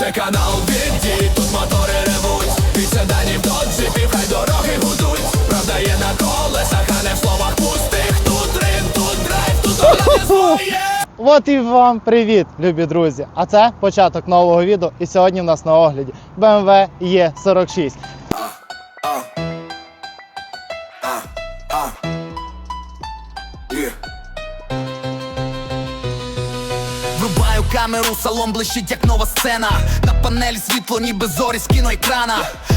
Це канал Діді, тут мотори ревуть. Від седанів до джипів, хай дороги гудуть. Правда є на колесах, а не в словах пустих. Тут рим, тут драйв, тут огляди своє. От і вам привіт, любі друзі! А це початок нового відео. І сьогодні в нас на огляді BMW e 46 У салон блищить, як нова сцена. На панелі світло, ніби зорі з кіноекрана.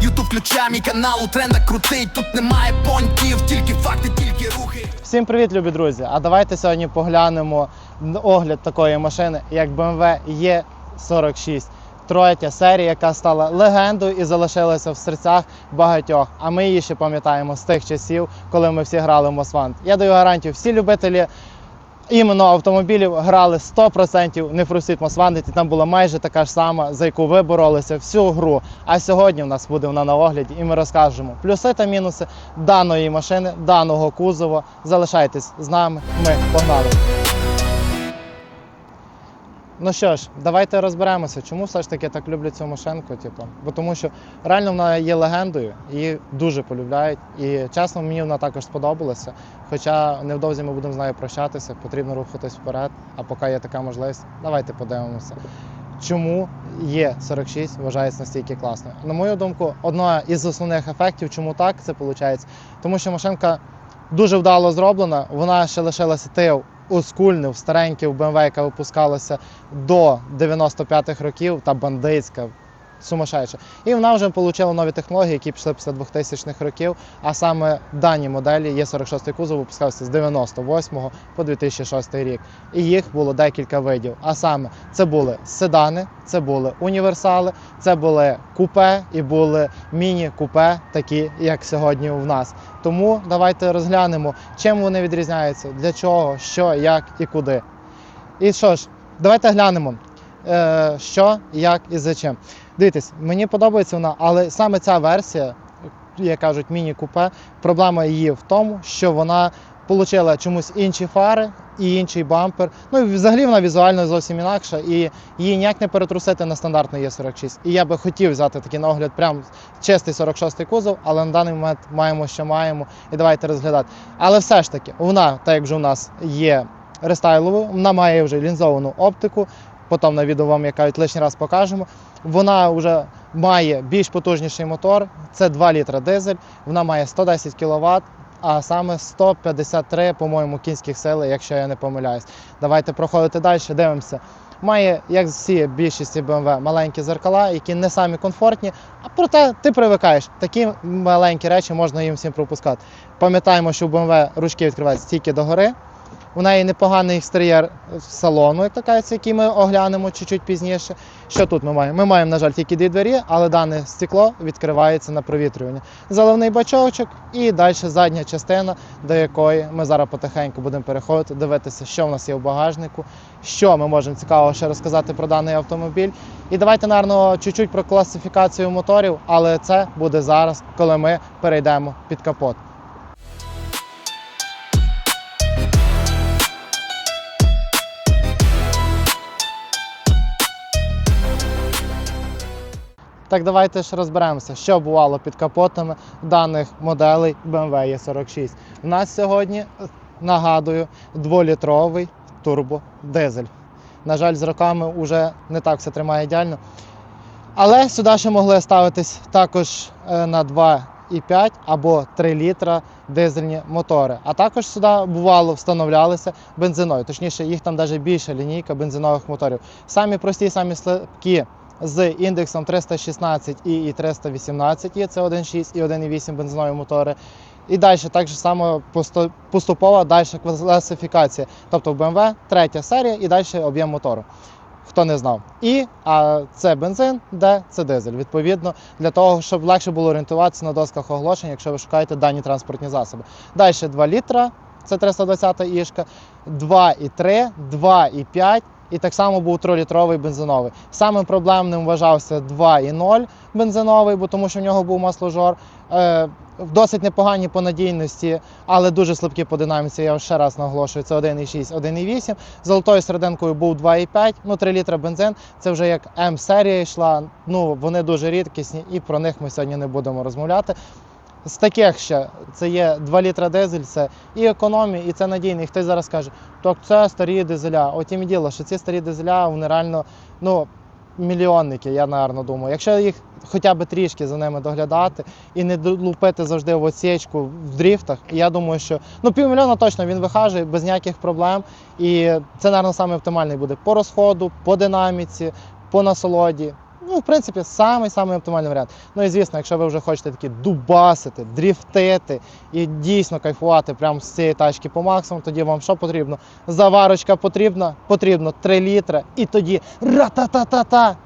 Ютуб ключа, мій канал у трендах крутий. Тут немає понтів, тільки факти, тільки рухи. Всім привіт, любі друзі! А давайте сьогодні поглянемо огляд такої машини, як BMW E46. Троя серія, яка стала легендою і залишилася в серцях багатьох. А ми її ще пам'ятаємо з тих часів, коли ми всі грали в Мосвант. Я даю гарантію всі любителі іменно автомобілів грали 100% не Фрусіт Мосвандит, і там була майже така ж сама, за яку ви боролися всю гру. А сьогодні в нас буде вона на огляді, і ми розкажемо плюси та мінуси даної машини, даного кузова. Залишайтесь з нами. Ми погнали. Ну що ж, давайте розберемося, чому все ж таки так люблять цю машинку. Типу. Бо тому що реально вона є легендою, її дуже полюбляють. І чесно, мені вона також сподобалася. Хоча невдовзі ми будемо з нею прощатися, потрібно рухатись вперед. А поки є така можливість, давайте подивимося. Чому є 46 вважається настільки класною? На мою думку, одна із основних ефектів, чому так це виходить, тому що машинка дуже вдало зроблена, вона ще лишилася тил старенький в BMW, яка випускалася до 95-х років, та бандитська, сумасшедша. І вона вже отримала нові технології, які пішли після 2000-х років. А саме дані моделі Є46 кузов випускався з 98 по 2006 рік. І їх було декілька видів. А саме це були седани, це були універсали, це були купе і були міні-купе, такі як сьогодні у нас. Тому давайте розглянемо, чим вони відрізняються, для чого, що, як і куди. І що ж, давайте глянемо, що, як і за чим. Дивіться, мені подобається вона, але саме ця версія, як кажуть, міні-купе, проблема її в тому, що вона отримала чомусь інші фари і інший бампер. Ну і взагалі вона візуально зовсім інакша, і її ніяк не перетрусити на стандартний Є46. І я би хотів взяти такий на огляд, прям чистий 46-й кузов, але на даний момент маємо, що маємо, і давайте розглядати. Але все ж таки, вона, так як вже у нас є рестайловою, вона має вже лінзовану оптику. Потім на відео вам яка лишній раз покажемо. Вона вже має більш потужніший мотор, це 2 літра дизель, вона має 110 кВт, а саме 153, по-моєму, кінських сили, якщо я не помиляюсь. Давайте проходити далі, дивимося. Має, як всі більшості BMW, маленькі зеркала, які не самі комфортні, а проте ти привикаєш. Такі маленькі речі можна їм всім пропускати. Пам'ятаємо, що в BMW ручки відкриваються тільки догори. У неї непоганий екстер'єр салону, як така, який ми оглянемо чуть-чуть пізніше. Що тут ми маємо? Ми маємо, на жаль, тільки дві двері, але дане стекло відкривається на провітрювання. Заливний бачочок і далі задня частина, до якої ми зараз потихеньку будемо переходити, дивитися, що в нас є в багажнику, що ми можемо цікавого ще розказати про даний автомобіль. І давайте, наверно, чуть-чуть про класифікацію моторів, але це буде зараз, коли ми перейдемо під капот. Так давайте ж розберемося, що бувало під капотами даних моделей BMW E46. У нас сьогодні, нагадую, дволітровий турбодизель. На жаль, з роками вже не так все тримає ідеально. Але сюди ще могли ставитись також е, на 2,5 або 3 літра дизельні мотори. А також сюди бувало встановлялися бензинові. Точніше, їх там навіть більша лінійка бензинових моторів. Самі прості, самі слабкі з індексом 316 і 318 є це 1,6 і 1,8 бензинові мотори. І далі так само поступова далі класифікація. Тобто BMW третя серія і далі об'єм мотору. Хто не знав. І а це бензин, Д це дизель. Відповідно, для того, щоб легше було орієнтуватися на досках оголошень, якщо ви шукаєте дані транспортні засоби. Далі 2 літра, це 320 ішка, 2,3, 2,5 і так само був 3-літровий бензиновий. Самим проблемним вважався 2,0 бензиновий, бо тому що в нього був масложор. Е, досить непоганій по надійності, але дуже слабкі по динаміці. Я ще раз наголошую, це 1,6, 1,8. Золотою серединкою був 2,5, ну 3 літра бензин. Це вже як М-серія йшла. Ну вони дуже рідкісні, і про них ми сьогодні не будемо розмовляти. З таких ще це є 2 літра дизель, це і економія, і це надійний. Хтось зараз каже, так це старі дизеля. От і діло, що ці старі дизеля, вони реально ну, мільйонники, я напевно думаю. Якщо їх хоча б трішки за ними доглядати і не лупити завжди в отсічку в дріфтах, я думаю, що ну півмільйона точно він вихажує без ніяких проблем. І це, напевно, саме оптимальний буде по розходу, по динаміці, по насолоді. Ну, в принципі, самий самий оптимальний варіант. Ну і звісно, якщо ви вже хочете такі дубасити, дріфтити і дійсно кайфувати прямо з цієї тачки по максимуму, тоді вам що потрібно? Заварочка потрібна, потрібно 3 літри, і тоді ра-та-та-та-та.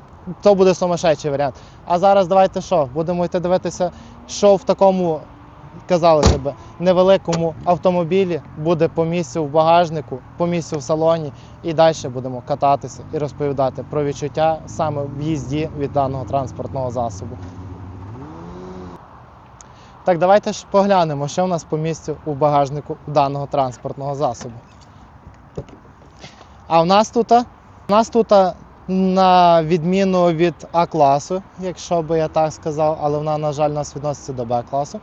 То буде сумасшедший варіант. А зараз давайте що? Будемо йти дивитися, що в такому, казалося б, невеликому автомобілі буде по місцю в багажнику, по місцю в салоні, і далі будемо кататися і розповідати про відчуття саме в їзді від даного транспортного засобу. Так, давайте ж поглянемо, що в нас по місцю у багажнику даного транспортного засобу. А в нас тут, у нас тут на відміну від А-класу, якщо би я так сказав, але вона, на жаль, у нас відноситься до Б-класу,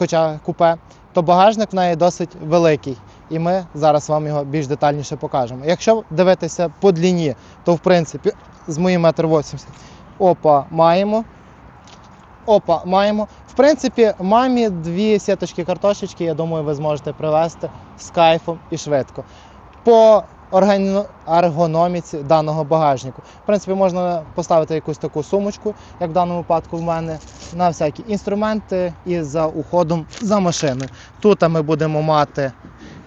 хоча купе, то багажник в неї досить великий. І ми зараз вам його більш детальніше покажемо. Якщо дивитися по длині, то в принципі з моїм 1,80 м опа, маємо. Опа, маємо. В принципі, мамі дві сіточки картошечки, я думаю, ви зможете привезти з кайфом і швидко. По ергономіці даного багажнику. В принципі, можна поставити якусь таку сумочку, як в даному випадку в мене, на всякі інструменти і за уходом за машиною. Тут ми будемо мати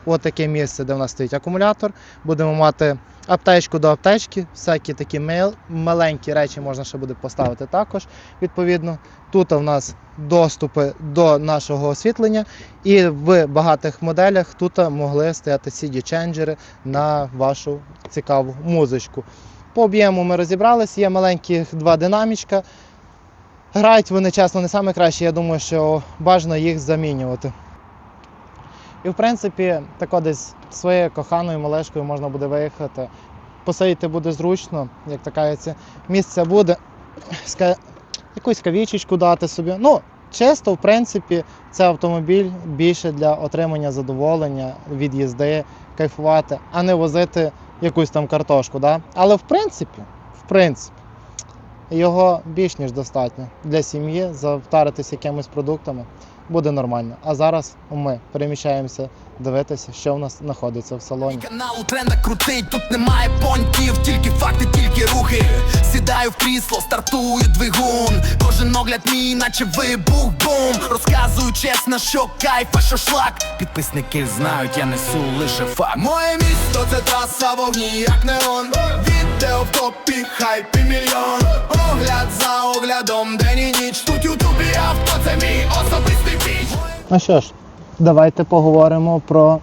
отаке місце, де в нас стоїть акумулятор. Будемо мати аптечку до аптечки, всякі такі маленькі речі можна ще буде поставити також. Відповідно, тут у нас доступи до нашого освітлення, і в багатих моделях тут могли стояти CD-ченджери на вашу цікаву музичку. По об'єму ми розібрались, є маленьких два динамічка. Грають вони чесно не саме краще, я думаю, що бажано їх замінювати. І в принципі, тако десь своєю коханою малешкою можна буде виїхати. Посидіти буде зручно, як така це місце буде. Якусь кавічечку дати собі. Ну, чисто, в принципі, це автомобіль більше для отримання задоволення від їзди, кайфувати, а не возити якусь там картошку. Да? Але в принципі, в принципі, його більш ніж достатньо для сім'ї завтаритися якимись продуктами буде нормально. А зараз ми переміщаємося дивитися, що в нас знаходиться в салоні. Канал у трендах крутий, тут немає понтів, тільки факти, тільки рухи. Сідаю в крісло, стартую двигун. Кожен огляд мій, наче вибух бум. Розказую чесно, що кайф, а що шлак. Підписники знають, я несу лише факт. Моє місто це траса вогні, як неон Відео в топі, хайп і мільйон Огляд за оглядом, день і ніч Тут ютуб і авто, це мій особистий піч Ну що ж, давайте поговоримо про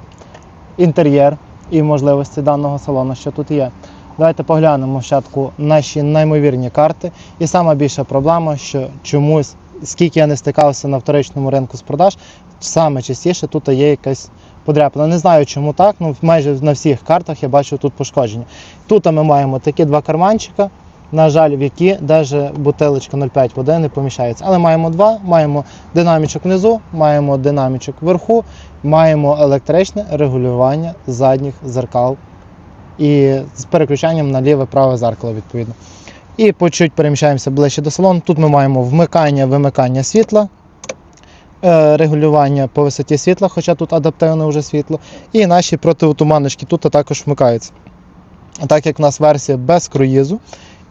інтер'єр і можливості даного салону, що тут є. Давайте поглянемо спочатку наші неймовірні карти. І сама більша проблема, що чомусь, скільки я не стикався на вторичному ринку з продаж, саме частіше тут є якась подряпина. Не знаю, чому так, ну майже на всіх картах я бачу тут пошкодження. Тут ми маємо такі два карманчика. На жаль, в які навіть бутилочка 0,5 води не поміщається. Але маємо два: маємо динамічок внизу, маємо динамічок вверху, маємо електричне регулювання задніх зеркал і з переключанням на ліве праве зеркало, відповідно. І по чуть переміщаємося ближче до салону. Тут ми маємо вмикання, вимикання світла, е, регулювання по висоті світла, хоча тут адаптивне вже світло. І наші протиотуманочки тут також вмикаються. Так як в нас версія без круїзу,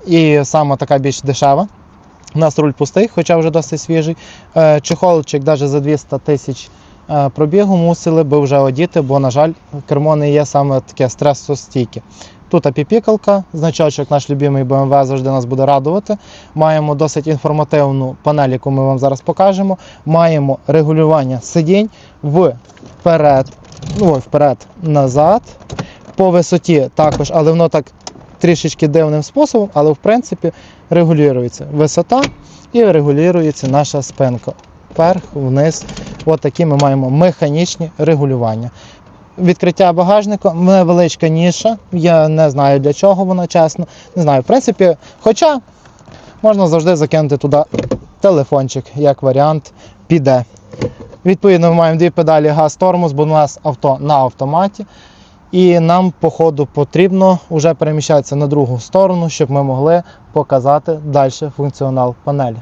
і сама така більш дешева. У нас руль пустий, хоча вже досить свіжий. Е, Чехолчик навіть за 200 тисяч е, пробігу мусили би вже одіти, бо, на жаль, кермо не є саме таке стресостійке. Тут апіпікалка, значочок наш любимий BMW завжди нас буде радувати. Маємо досить інформативну панель, яку ми вам зараз покажемо. Маємо регулювання сидінь вперед, ну, вперед, назад. По висоті також, але воно так трішечки дивним способом, але в принципі регулюється висота і регулюється наша спинка. Вверх, вниз. От ми маємо механічні регулювання. Відкриття багажника, невеличка ніша. Я не знаю для чого вона, чесно. Не знаю, в принципі, хоча можна завжди закинути туди телефончик, як варіант, піде. Відповідно, ми маємо дві педалі газ тормоз, бо у нас авто на автоматі. І нам, по ходу, потрібно вже переміщатися на другу сторону, щоб ми могли показати далі функціонал панелі.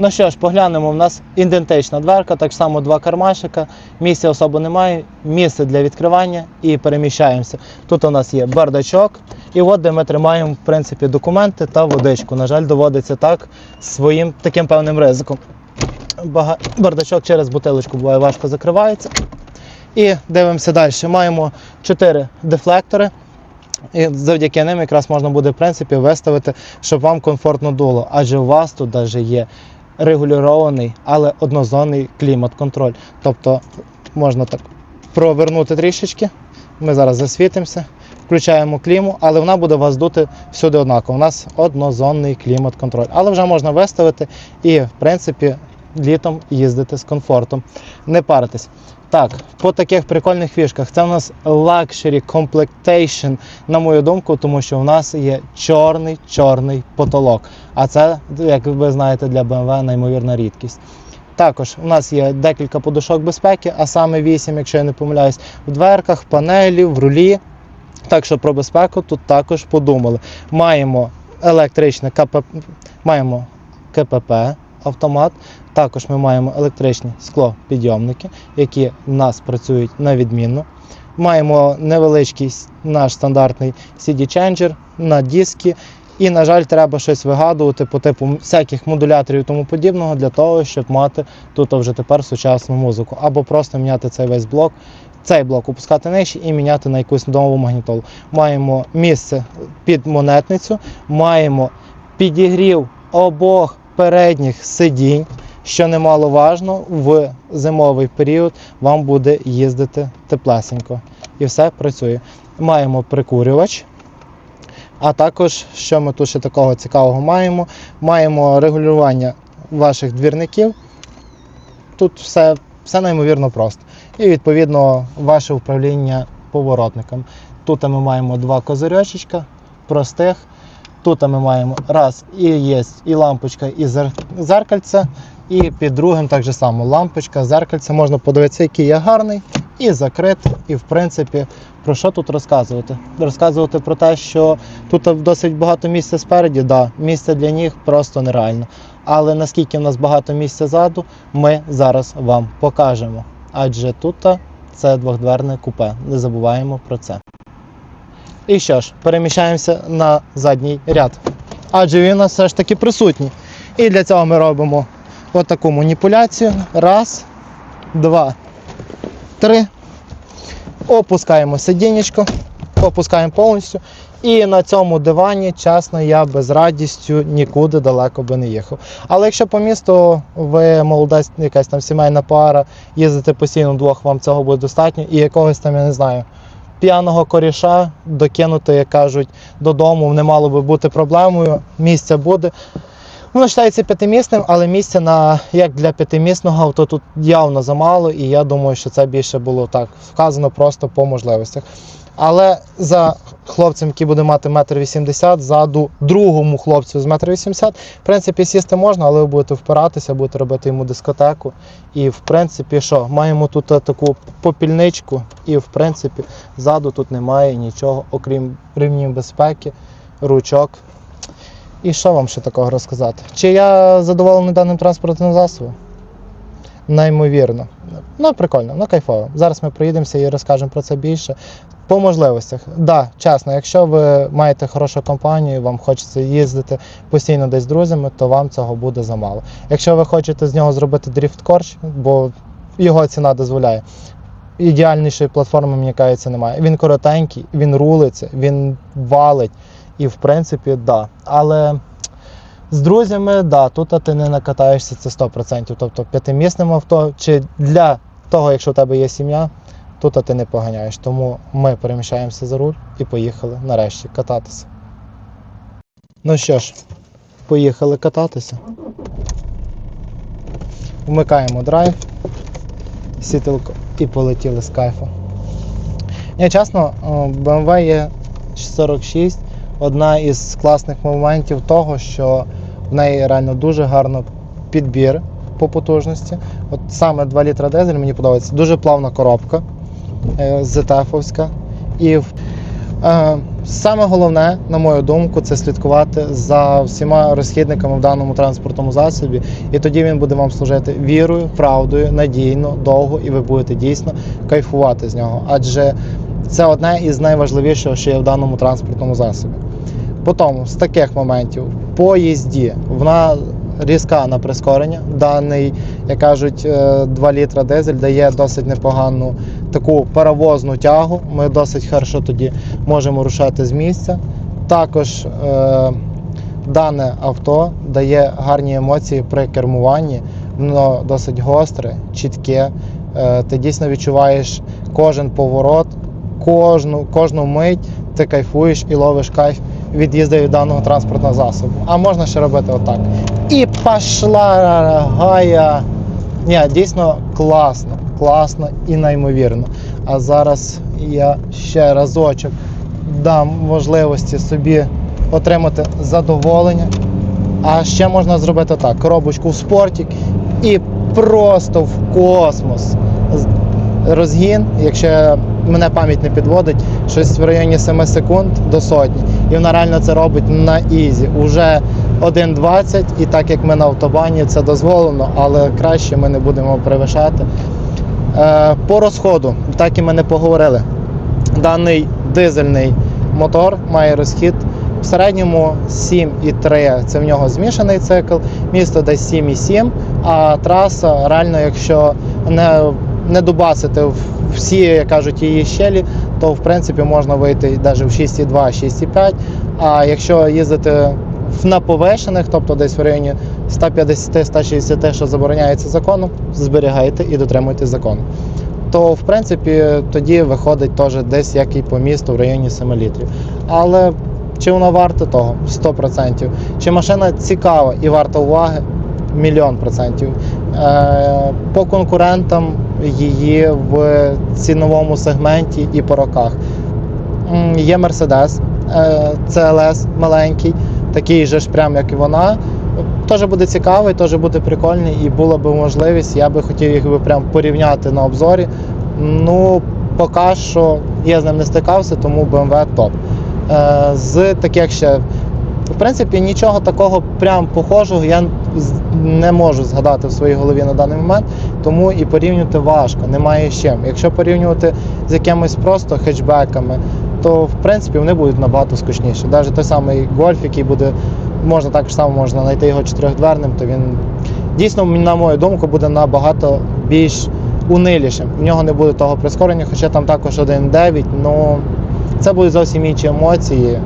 Ну що ж, поглянемо, у нас ідентична дверка, так само два кармашика, місця особо немає, місце для відкривання і переміщаємося. Тут у нас є бардачок, і от де ми тримаємо в принципі, документи та водичку. На жаль, доводиться так своїм таким певним ризиком. Бардачок через бутилочку буває важко закривається. І дивимося далі. Маємо 4 дефлектори. І завдяки ним якраз можна буде в принципі виставити, щоб вам комфортно дуло. Адже у вас тут навіть є регулюваний, але однозонний клімат-контроль. Тобто можна так провернути трішечки. Ми зараз засвітимося, включаємо кліму, але вона буде вас дути всюди однаково. У нас однозонний клімат-контроль. Але вже можна виставити і, в принципі, літом їздити з комфортом, не паритись. Так, по таких прикольних фішках. Це у нас Luxury Complectation, на мою думку, тому що у нас є чорний чорний потолок. А це, як ви знаєте, для BMW неймовірна рідкість. Також у нас є декілька подушок безпеки, а саме 8, якщо я не помиляюсь, в дверках, панелі, в рулі. Так що про безпеку тут також подумали. Маємо електричне КПП, маємо КПП автомат. Також ми маємо електричні склопідйомники, які в нас працюють на відмінно. Маємо невеличкий наш стандартний CD-ченджер на диски. І, на жаль, треба щось вигадувати по типу всяких модуляторів і тому подібного для того, щоб мати тут вже тепер сучасну музику. Або просто міняти цей весь блок, цей блок опускати нижче і міняти на якусь нову магнітолу. Маємо місце під монетницю, маємо підігрів обох передніх сидінь, що немаловажно, в зимовий період вам буде їздити теплесенько. І все працює. Маємо прикурювач. А також, що ми тут ще такого цікавого маємо, маємо регулювання ваших двірників. Тут все, все неймовірно просто. І відповідно ваше управління поворотником. Тут ми маємо два козирьочечка простих. Тут ми маємо раз, і є і лампочка, і зер- зеркальце. І під другим так же само лампочка, зеркальце. Можна подивитися, який я гарний, і закрити. І в принципі, про що тут розказувати? Розказувати про те, що тут досить багато місця спереді, да, місця для ніг просто нереально. Але наскільки в нас багато місця ззаду, ми зараз вам покажемо. Адже тут це двохдверне купе. Не забуваємо про це. І що ж, переміщаємося на задній ряд. Адже він у нас все ж таки присутній. І для цього ми робимо отаку маніпуляцію. Раз, два, три. Опускаємо сидінечко, опускаємо повністю. І на цьому дивані, чесно, я без радістю нікуди далеко би не їхав. Але якщо по місту ви молода якась там сімейна пара, їздите постійно вдвох, вам цього буде достатньо, і якогось там, я не знаю, п'яного коріша докинути, як кажуть, додому не мало би бути проблемою. Місця буде. Воно вважається п'ятимісним, але місця на як для п'ятимісного авто тут явно замало, і я думаю, що це більше було так вказано просто по можливостях. Але за хлопцем, який буде мати метр вісімдесят, ззаду другому хлопцю з метр вісімдесят, в принципі, сісти можна, але ви будете впиратися, будете робити йому дискотеку. І в принципі, що маємо тут е, таку попільничку, і в принципі ззаду тут немає нічого, окрім ремнів безпеки, ручок. І що вам ще такого розказати? Чи я задоволений даним транспортним засобом? Неймовірно. Ну, прикольно, ну кайфово. Зараз ми проїдемося і розкажемо про це більше. По можливостях, да, чесно, якщо ви маєте хорошу компанію, вам хочеться їздити постійно десь з друзями, то вам цього буде замало. Якщо ви хочете з нього зробити дріфт-корч, бо його ціна дозволяє, ідеальнішої платформи, мені кажеться, немає. Він коротенький, він рулиться, він валить. І в принципі, да. Але з друзями, да, тут ти не накатаєшся це 100%. Тобто п'ятимісним авто, чи для того, якщо у тебе є сім'я, Тут ти не поганяєш. Тому ми переміщаємося за руль і поїхали нарешті кататися. Ну що ж, поїхали кататися. Вмикаємо драйв, сітилку і полетіли з кайфу. Ні, чесно, BMW є 46 одна із класних моментів того, що в неї реально дуже гарно підбір по потужності. От саме 2 літра дизель мені подобається. Дуже плавна коробка е, ZF-овська. І е, саме головне, на мою думку, це слідкувати за всіма розхідниками в даному транспортному засобі. І тоді він буде вам служити вірою, правдою, надійно, довго, і ви будете дійсно кайфувати з нього. Адже це одне із найважливішого, що є в даному транспортному засобі. Потім, з таких моментів, по їзді вона різка на прискорення. Даний, як кажуть, е, 2 літра дизель дає досить непогану таку паровозну тягу. Ми досить хорошо тоді можемо рушати з місця. Також е, дане авто дає гарні емоції при кермуванні. Воно досить гостре, чітке. Е, ти дійсно відчуваєш кожен поворот, кожну, кожну мить ти кайфуєш і ловиш кайф від їзди від даного транспортного засобу. А можна ще робити отак. І пішла гая. Ні, дійсно класно, класно і неймовірно. А зараз я ще разочок дам можливості собі отримати задоволення. А ще можна зробити так: коробочку в спортик і просто в космос. Розгін, якщо мене пам'ять не підводить, щось в районі 7 секунд до сотні. І вона реально це робить на ізі. Уже 1.20, і так як ми на автобані, це дозволено, але краще ми не будемо перевишати. Е, по розходу, так і ми не поговорили. Даний дизельний мотор має розхід в середньому 7,3. Це в нього змішаний цикл, місто десь 7,7, а траса реально, якщо не, не дубасити всі, як кажуть, її щелі, то в принципі можна вийти навіть в 6,2, 6,5. А якщо їздити на повишених, тобто десь в районі 150-160, що забороняється законом, зберігайте і дотримуйтесь закону. То в принципі тоді виходить теж десь як і по місту в районі 7 літрів. Але чи вона варта того? 100%. Чи машина цікава і варта уваги? Мільйон процентів. Е, по конкурентам її в ціновому сегменті і по роках. Є Mercedes е, CLS маленький, такий же ж прям, як і вона. Теж буде цікавий, теж буде прикольний, і була б можливість, я би хотів їх би прям порівняти на обзорі. Ну, поки що я з ним не стикався, тому BMW топ. Е, з таких ще, в принципі, нічого такого прям похожого я не можу згадати в своїй голові на даний момент, тому і порівнювати важко, немає з чим. Якщо порівнювати з якимись просто хетчбеками, то в принципі вони будуть набагато скучніші. Навіть той самий гольф, який буде, можна так само можна знайти його чотирьохдверним, то він дійсно, на мою думку, буде набагато більш унилішим. В нього не буде того прискорення, хоча там також 1.9, ну це будуть зовсім інші емоції.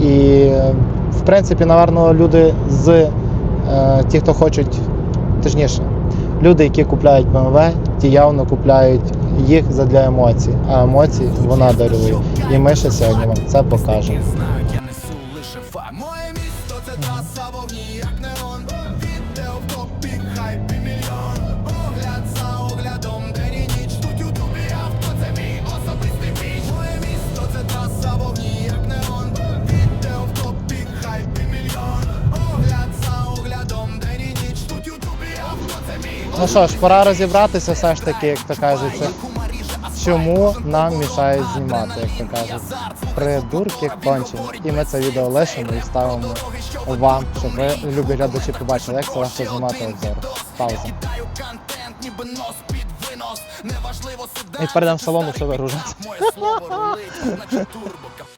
І, в принципі, напевно, люди з е, ті, хто хочуть, точніше, люди, які купляють BMW, ті явно купляють їх задля емоцій. А емоції вона дарує. І ми ще сьогодні вам це покажемо. Ну що ж, пора розібратися все ж таки, як то кажеться. Чому нам мішають знімати, як то кажуть. Придурки кончені. І ми це відео лишимо і ставимо вам, щоб ви, любі глядачі, побачили, як це легко знімати обзор. Пауза. І перейдемо в салону, все вигружати.